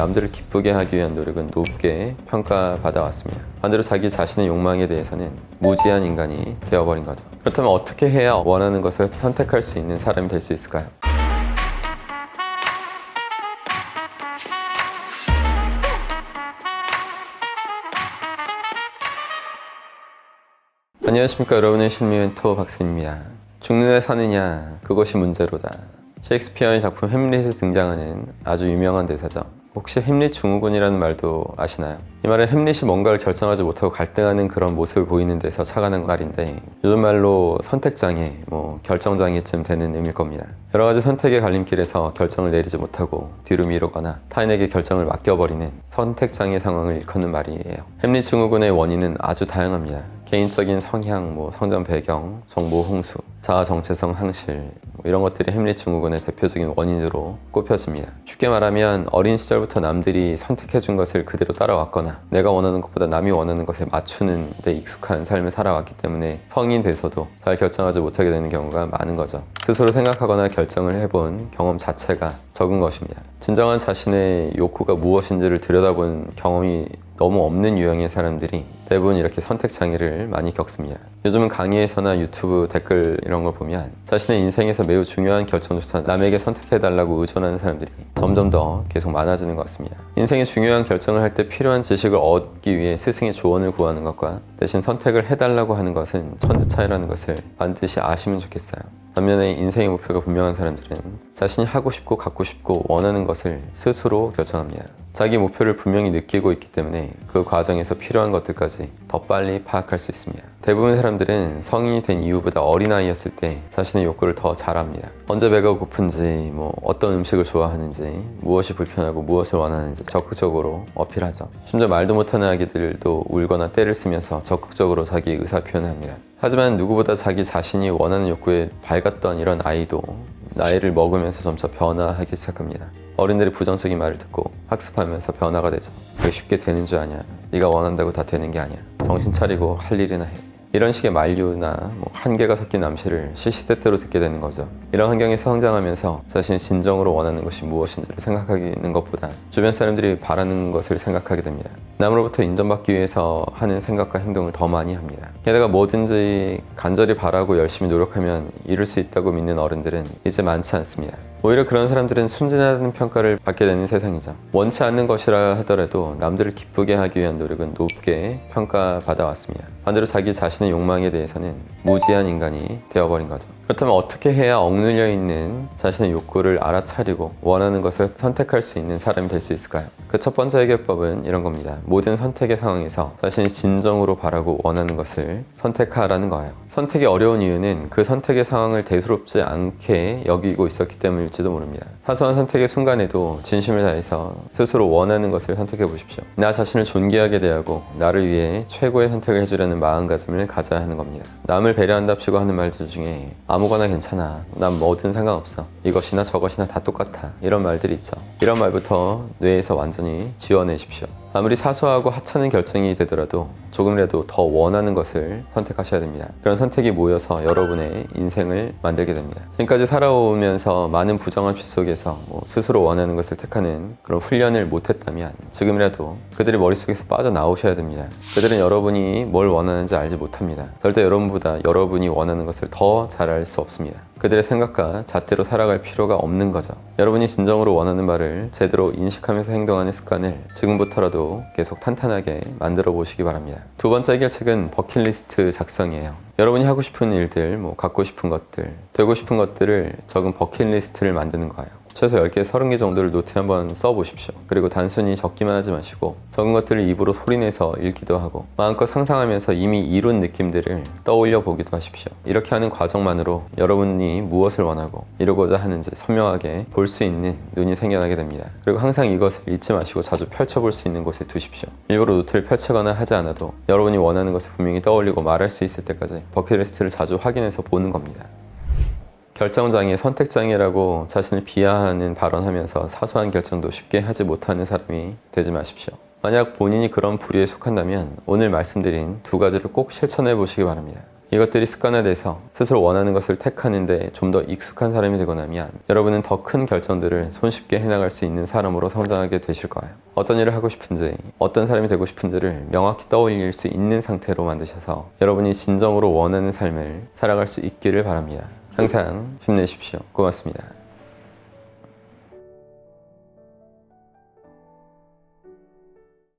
남들을 기쁘게 하기 위한 노력은 높게 평가받아 왔습니다. 반대로 자기 자신의 욕망에 대해서는 무지한 인간이 되어버린 거죠. 그렇다면 어떻게 해야 원하는 것을 선택할 수 있는 사람이 될 수 있을까요? 안녕하십니까 여러분의 실미 멘토 박스입니다. 죽느냐 사느냐 그것이 문제로다. 셰익스피어의 작품 햄릿에 등장하는 아주 유명한 대사죠. 혹시 햄릿 증후군이라는 말도 아시나요? 이 말은 햄릿이 뭔가를 결정하지 못하고 갈등하는 그런 모습을 보이는 데서 착안한 말인데 요즘 말로 선택장애, 뭐 결정장애쯤 되는 의미일 겁니다. 여러 가지 선택의 갈림길에서 결정을 내리지 못하고 뒤로 미루거나 타인에게 결정을 맡겨버리는 선택장애 상황을 일컫는 말이에요. 햄릿 증후군의 원인은 아주 다양합니다. 개인적인 성향, 뭐 성장 배경, 정보 홍수, 자아 정체성 상실 뭐 이런 것들이 햄릿 증후군의 대표적인 원인으로 꼽혀집니다. 쉽게 말하면 어린 시절부터 남들이 선택해준 것을 그대로 따라왔거나 내가 원하는 것보다 남이 원하는 것에 맞추는 데 익숙한 삶을 살아왔기 때문에 성인 돼서도 잘 결정하지 못하게 되는 경우가 많은 거죠. 스스로 생각하거나 결정을 해본 경험 자체가 적은 것입니다. 진정한 자신의 욕구가 무엇인지를 들여다본 경험이 너무 없는 유형의 사람들이 대부분 이렇게 선택 장애를 많이 겪습니다. 요즘은 강의에서나 유튜브 댓글 이런 걸 보면 자신의 인생에서 매우 중요한 결정조차 남에게 선택해달라고 의존하는 사람들이 점점 더 계속 많아지는 것 같습니다. 인생의 중요한 결정을 할 때 필요한 지식을 얻기 위해 스승의 조언을 구하는 것과 대신 선택을 해달라고 하는 것은 천지 차이라는 것을 반드시 아시면 좋겠어요. 반면에 인생의 목표가 분명한 사람들은 자신이 하고 싶고 갖고 싶고 원하는 것을 스스로 결정합니다. 자기 목표를 분명히 느끼고 있기 때문에 그 과정에서 필요한 것들까지 더 빨리 파악할 수 있습니다. 대부분 사람들은 성인이 된 이후보다 어린아이였을 때 자신의 욕구를 더잘 압니다. 언제 배가 고픈지, 뭐 어떤 음식을 좋아하는지, 무엇이 불편하고 무엇을 원하는지 적극적으로 어필하죠. 심지어 말도 못하는 아기들도 울거나 때를 쓰면서 적극적으로 자기 의사 표현을 합니다. 하지만 누구보다 자기 자신이 원하는 욕구에 밝았던 이런 아이도 나이를 먹으면서 점차 변화하기 시작합니다. 어른들의 부정적인 말을 듣고 학습하면서 변화가 되죠. 그게 쉽게 되는 줄 아냐. 네가 원한다고 다 되는 게 아니야. 정신 차리고 할 일이나 해. 이런 식의 만류나 뭐 한계가 섞인 암시를 시시때때로 듣게 되는 거죠. 이런 환경에서 성장하면서 자신이 진정으로 원하는 것이 무엇인지를 생각하는 것보다 주변 사람들이 바라는 것을 생각하게 됩니다. 남으로부터 인정받기 위해서 하는 생각과 행동을 더 많이 합니다. 게다가 뭐든지 간절히 바라고 열심히 노력하면 이룰 수 있다고 믿는 어른들은 이제 많지 않습니다. 오히려 그런 사람들은 순진하다는 평가를 받게 되는 세상이죠. 원치 않는 것이라 하더라도 남들을 기쁘게 하기 위한 노력은 높게 평가받아 왔습니다. 반대로 자기 자신의 욕망에 대해서는 무지한 인간이 되어버린 거죠. 그렇다면 어떻게 해야 억눌려 있는 자신의 욕구를 알아차리고 원하는 것을 선택할 수 있는 사람이 될 수 있을까요? 그 첫 번째 해결법은 이런 겁니다. 모든 선택의 상황에서 자신이 진정으로 바라고 원하는 것을 선택하라는 거예요. 선택이 어려운 이유는 그 선택의 상황을 대수롭지 않게 여기고 있었기 때문일지도 모릅니다. 사소한 선택의 순간에도 진심을 다해서 스스로 원하는 것을 선택해 보십시오. 나 자신을 존귀하게 대하고 나를 위해 최고의 선택을 해주려는 마음가짐을 가져야 하는 겁니다. 남을 배려한답시고 하는 말들 중에 아무거나 괜찮아. 난 뭐든 상관없어. 이것이나 저것이나 다 똑같아. 이런 말들이 있죠. 이런 말부터 뇌에서 완전히 지워내십시오. 아무리 사소하고 하찮은 결정이 되더라도 조금이라도 더 원하는 것을 선택하셔야 됩니다. 그런 선택이 모여서 여러분의 인생을 만들게 됩니다. 지금까지 살아오면서 많은 부정함 속에서 뭐 스스로 원하는 것을 택하는 그런 훈련을 못했다면 지금이라도 그들의 머릿속에서 빠져나오셔야 됩니다. 그들은 여러분이 뭘 원하는지 알지 못합니다. 절대 여러분보다 여러분이 원하는 것을 더 잘 알 수 없습니다. 그들의 생각과 잣대로 살아갈 필요가 없는 거죠. 여러분이 진정으로 원하는 말을 제대로 인식하면서 행동하는 습관을 지금부터라 도 계속 탄탄하게 만들어 보시기 바랍니다. 두 번째 해결책은 버킷리스트 작성이에요. 여러분이 하고 싶은 일들, 뭐 갖고 싶은 것들, 되고 싶은 것들을 적은 버킷리스트를 만드는 거예요. 최소 10개, 30개 정도를 노트에 한번 써보십시오. 그리고 단순히 적기만 하지 마시고 적은 것들을 입으로 소리내서 읽기도 하고 마음껏 상상하면서 이미 이룬 느낌들을 떠올려 보기도 하십시오. 이렇게 하는 과정만으로 여러분이 무엇을 원하고 이루고자 하는지 선명하게 볼 수 있는 눈이 생겨나게 됩니다. 그리고 항상 이것을 잊지 마시고 자주 펼쳐볼 수 있는 곳에 두십시오. 일부러 노트를 펼치거나 하지 않아도 여러분이 원하는 것을 분명히 떠올리고 말할 수 있을 때까지 버킷리스트를 자주 확인해서 보는 겁니다. 결정장애, 선택장애라고 자신을 비하하는 발언하면서 사소한 결정도 쉽게 하지 못하는 사람이 되지 마십시오. 만약 본인이 그런 부류에 속한다면 오늘 말씀드린 두 가지를 꼭 실천해 보시기 바랍니다. 이것들이 습관화돼서 스스로 원하는 것을 택하는데 좀 더 익숙한 사람이 되고 나면 여러분은 더 큰 결정들을 손쉽게 해나갈 수 있는 사람으로 성장하게 되실 거예요. 어떤 일을 하고 싶은지, 어떤 사람이 되고 싶은지를 명확히 떠올릴 수 있는 상태로 만드셔서 여러분이 진정으로 원하는 삶을 살아갈 수 있기를 바랍니다. 항상 힘내십시오. 고맙습니다.